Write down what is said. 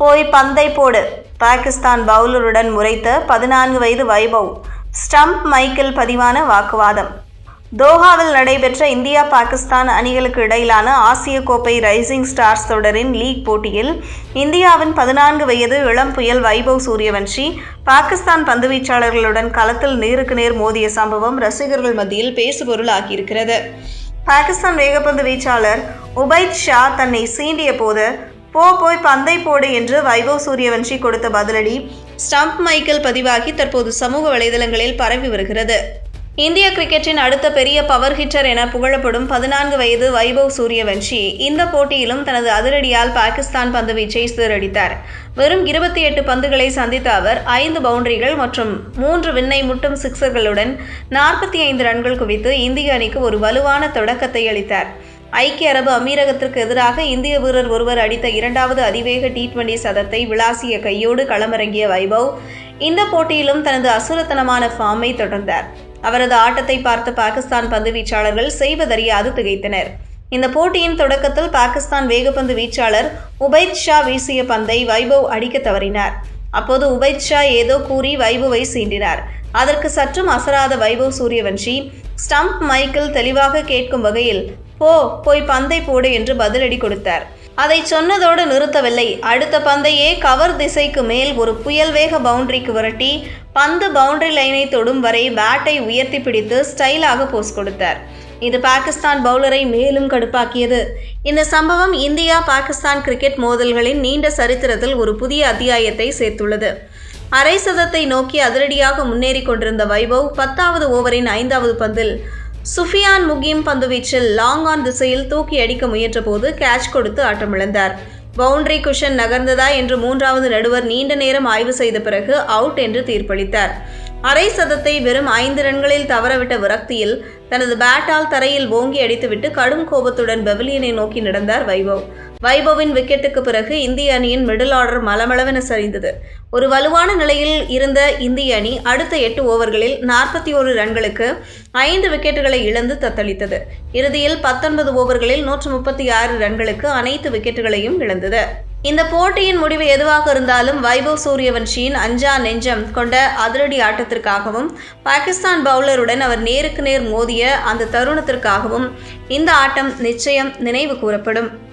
போய் பந்தை போடு. பாகிஸ்தான் பவுலருடன் முறைத்த பதினான்கு வயது வைபவ். ஸ்டம்ப் மைக்கேல் பதிவான வாக்குவாதம். தோஹாவில் நடைபெற்ற இந்தியா பாகிஸ்தான் அணிகளுக்கு இடையிலான ஆசிய கோப்பை ரைசிங் ஸ்டார்ஸ் தொடரின் லீக் போட்டியில் இந்தியாவின் பதினான்கு வயது இளம் புயல் வைபவ் சூரியவன்ஷி பாகிஸ்தான் பந்துவீச்சாளர்களுடன் களத்தில் நேருக்கு நேர் மோதிய சம்பவம் ரசிகர்கள் மத்தியில் பேசுபொருள் ஆகியிருக்கிறது பாகிஸ்தான் வேகப்பந்து வீச்சாளர் உபைத் ஷா தன்னை சீண்டிய போது போ போய் பந்தை போடு என்று வைபவ் சூரியவன்ஷி கொடுத்த பதிலடி ஸ்டம்ப் மைக்கேல் பதிவாகி தற்போது சமூக வலைதளங்களில் பரவி வருகிறது. இந்திய கிரிக்கெட்டின் அடுத்த பெரிய பவர் ஹிட்டர் என புகழப்படும் பதினான்கு வயது வைபவ் சூரியவன்ஷி இந்த போட்டியிலும் தனது அதிரடியால் பாகிஸ்தான் பந்துவீச்சை சீரடித்தார் வெறும் இருபத்தி எட்டு பந்துகளை சந்தித்த அவர் ஐந்து பவுண்டரிகள் மற்றும் மூன்று விண்ணை முட்டும் சிக்சர்களுடன் நாற்பத்தி ஐந்து ரன்கள் குவித்து இந்திய அணிக்கு ஒரு வலுவான தொடக்கத்தை அளித்தார். ஐக்கிய அரபு அமீரகத்திற்கு எதிராக இந்திய வீரர் ஒருவர் அடித்த இரண்டாவது அதிவேக டி டுவெண்டி சதத்தை விளாசிய கையோடு களமிறங்கிய வைபவ் இந்த போட்டியிலும் தனது அசுரத்தனமான ஃபார்மை தொடர்ந்தார். அவரது ஆட்டத்தை பார்த்த பாகிஸ்தான் பந்து வீச்சாளர்கள் செய்வதறியாது திகைத்தனர். இந்த போட்டியின் தொடக்கத்தில் பாகிஸ்தான் வேகப்பந்து வீச்சாளர் உபைத் ஷா வீசிய பந்தை வைபவ் அடிக்க தவறினார். அப்போது உபைத் ஷா ஏதோ கூறி வைபவை சீண்டினார். அதற்கு சற்றும் அசராத வைபவ் சூரியவன்ஷி ஸ்டம்ப் மைக்கில் தெளிவாக கேட்கும் வகையில் போ போய் பந்தை போடு என்று பதிலடி கொடுத்தார். அதை சொன்னதோடு நிறுத்தவில்லை. அடுத்த பந்தையே கவர் திசைக்கு மேல் ஒரு புயல் வேக பவுண்டரிக்கு விரட்டி பந்து பவுண்டரி லைனை தொடும் வரை பேட்டை உயர்த்தி பிடித்து ஸ்டைலாக போஸ் கொடுத்தார். இது பாகிஸ்தான் பவுலரை மேலும் கடுப்பாக்கியது. இந்த சம்பவம் இந்தியா பாகிஸ்தான் கிரிக்கெட் மோதல்களின் நீண்ட சரித்திரத்தில் ஒரு புதிய அத்தியாயத்தை சேர்த்துள்ளது. அரை சதத்தை நோக்கி அதிரடியாக முன்னேறி கொண்டிருந்த வைபவ் பத்தாவது ஓவரின் ஐந்தாவது பந்தில் சுஃபியான் முகீம் பந்துவீச்சில் லாங் ஆன் திசையில் தூக்கி அடிக்க முயன்றபோது கேட்ச் கொடுத்து ஆட்டமிழந்தார். பவுண்டரி குஷன் நகர்ந்ததா என்று மூன்றாவது நடுவர் நீண்ட நேரம் ஆய்வு செய்த பிறகு அவுட் என்று தீர்ப்பளித்தார். அரை சதத்தை வெறும் ஐந்து ரன்களில் தவறவிட்ட விரக்தியில் தனது பேட்டால் தரையில் ஓங்கி அடித்துவிட்டு கடும் கோபத்துடன் பெவிலியனை நோக்கி நடந்தார் வைபவ். வைபவின் விக்கெட்டுக்கு பிறகு இந்திய அணியின் மிடில் ஆர்டர் மலமளவென சரிந்தது. ஒரு வலுவான நிலையில் இருந்த இந்திய அணி அடுத்த எட்டு ஓவர்களில் நாற்பத்தி ஒரு ரன்களுக்கு ஐந்து விக்கெட்டுகளை இழந்து தத்தளித்தது. இறுதியில் பத்தொன்பது ஓவர்களில் நூற்று முப்பத்தி ஆறு ரன்களுக்கு அனைத்து விக்கெட்டுகளையும் இழந்தது. இந்த போட்டியின் முடிவு எதுவாக இருந்தாலும் வைபவ் சூரியவன்ஷியின் அஞ்சா நெஞ்சம் கொண்ட அதிரடி ஆட்டத்திற்காகவும் பாகிஸ்தான் பவுலருடன் அவர் நேருக்கு நேர் மோதிய அந்த தருணத்திற்காகவும் இந்த ஆட்டம் நிச்சயம் நினைவு கூறப்படும்.